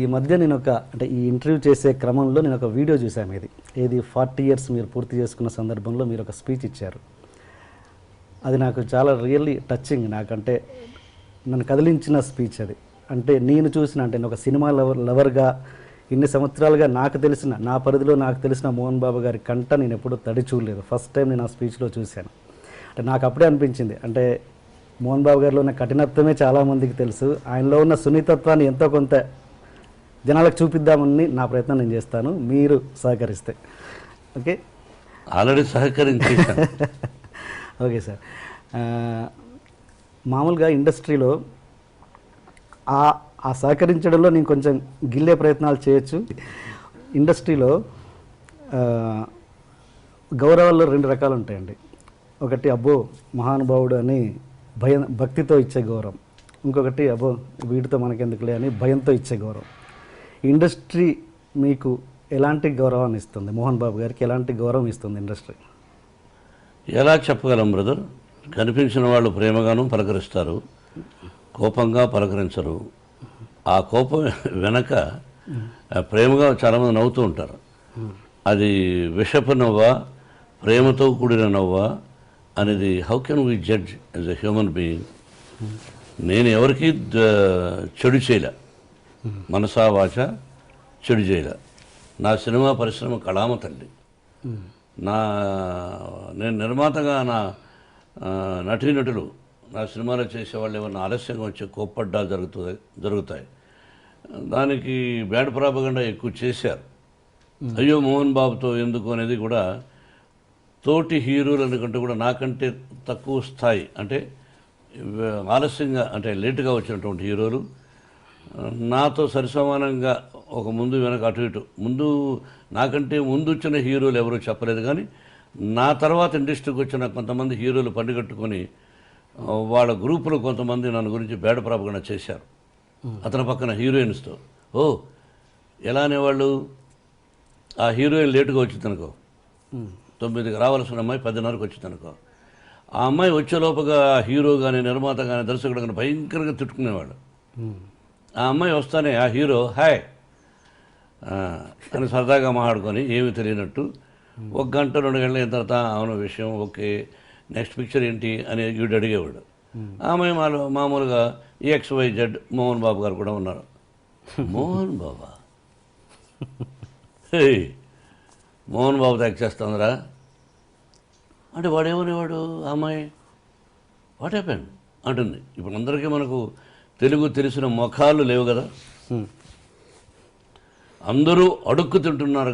ఈ మధ్య నేను ఒక అంటే ఈ ఇంటర్వ్యూ చేసే క్రమంలో నేను ఒక వీడియో చూశాను ఇది. ఏది ఫార్టీ ఇయర్స్ మీరు పూర్తి చేసుకున్న సందర్భంలో మీరు ఒక స్పీచ్ ఇచ్చారు. అది నాకు చాలా రియల్లీ టచింగ్ నాకంటే నన్ను కదిలించిన స్పీచ్ అది. అంటే నేను చూసిన అంటే నేను ఒక సినిమా లవర్ లవర్గా ఇన్ని సంవత్సరాలుగా నాకు తెలిసిన నా పరిధిలో నాకు తెలిసిన మోహన్ బాబు గారి కంట నేను ఎప్పుడూ తడి చూడలేదు. ఫస్ట్ టైం నేను ఆ స్పీచ్లో చూశాను. అంటే నాకు అప్పుడే అనిపించింది. అంటే మోహన్ బాబు గారిలో ఉన్న కఠినత్వమే చాలామందికి తెలుసు. ఆయనలో ఉన్న సున్నితత్వాన్ని ఎంతో కొంత జనాలకు చూపిద్దామని నా ప్రయత్నం నేను చేస్తాను. మీరు సహకరిస్తే. ఓకే? Already సహకరించేశాను okay sir. మామూలుగా ఇండస్ట్రీలో ఆ ఆ సహకరించడంలో నేను కొంచెం గిల్లే ప్రయత్నాలు చేయొచ్చు. ఇండస్ట్రీలో గౌరవాల్లో రెండు రకాలు ఉంటాయండి. ఒకటి అబ్బో మహానుభావుడు అని భయం భక్తితో ఇచ్చే గౌరవం. ఇంకొకటి అబ్బో వీటితో మనకెందుకులే అని భయంతో ఇచ్చే గౌరవం. ఇండస్ట్రీ మీకు ఎలాంటి గౌరవాన్ని ఇస్తుంది? మోహన్ బాబు గారికి ఎలాంటి గౌరవం ఇస్తుంది ఇండస్ట్రీ? ఎలా చెప్పగలం బ్రదర్? కనిపించిన వాళ్ళు ప్రేమగాను పలకరిస్తారు కోపంగా పలకరించరు. ఆ కోపం వెనక ప్రేమగా చాలామంది నవ్వుతూ ఉంటారు. అది విషపు నవ్వ ప్రేమతో కూడిన నవ్వ అనేది how can we judge as a human being నేను ఎవరికి చెడు చేయలే. మనసా వాచ చెడు చేయలే నా సినిమా పరిశ్రమ కళామ తల్లి. నా నేను నిర్మాతగా నా ఆ, నటీనటులు నా సినిమాలో చేసేవాళ్ళు ఏమన్నా ఆలస్యంగా వచ్చి కోప్పడ్డాలు జరుగుతాయి జరుగుతాయి. దానికి బ్యాడ్ ప్రాపగండా ఎక్కువ చేశారు. అయ్యో మోహన్ బాబుతో ఎందుకు అనేది కూడా తోటి హీరోలు అనుకుంటే కూడా నాకంటే తక్కువ స్థాయి. అంటే ఆలస్యంగా అంటే లేటుగా వచ్చినటువంటి హీరోలు నాతో సరిసమానంగా ఒక ముందు వెనక అటు ఇటు. ముందు నాకంటే ముందు వచ్చిన హీరోలు ఎవరూ చెప్పలేదు కానీ నా తర్వాత ఇండస్ట్రీకి వచ్చిన కొంతమంది హీరోలు పండుగట్టుకొని వాళ్ళ గ్రూపులో కొంతమంది నన్ను గురించి బేడ ప్రాపగండ చేశారు. అతని పక్కన హీరోయిన్స్తో. ఓ ఎలా అనేవాళ్ళు? ఆ హీరోయిన్ లేటుగా వచ్చింది అనుకో తొమ్మిదికి రావాల్సిన అమ్మాయి పదిన్నరకు వచ్చింది అనుకో ఆ అమ్మాయి వచ్చేలోపగా హీరో కానీ నిర్మాత కానీ దర్శకుడు కానీ భయంకరంగా తిట్టుకునేవాడు ఆ అమ్మాయి వస్తానే ఆ హీరో హాయ్. అని సరదాగా మాట్లాడుకొని ఏమీ తెలియనట్టు ఒక గంట రెండు గంటల అయిన తర్వాత అవును విషయం ఓకే నెక్స్ట్ పిక్చర్ ఏంటి అని వీడు అడిగేవాడు. ఆ అమ్మాయి మాలో మామూలుగా X Y Z Mohan Babu garu కూడా ఉన్నారు. మోహన్ బాబా? మోహన్ బాబు యాక్ట్ చేస్తుందిరా. అంటే వాడేమనేవాడు ఆ అమ్మాయి? What happen? అంటుంది. ఇప్పుడు అందరికీ మనకు తెలుగు తెలిసిన ముఖాలు లేవు కదా? అందరూ అడుక్కు తింటున్నారు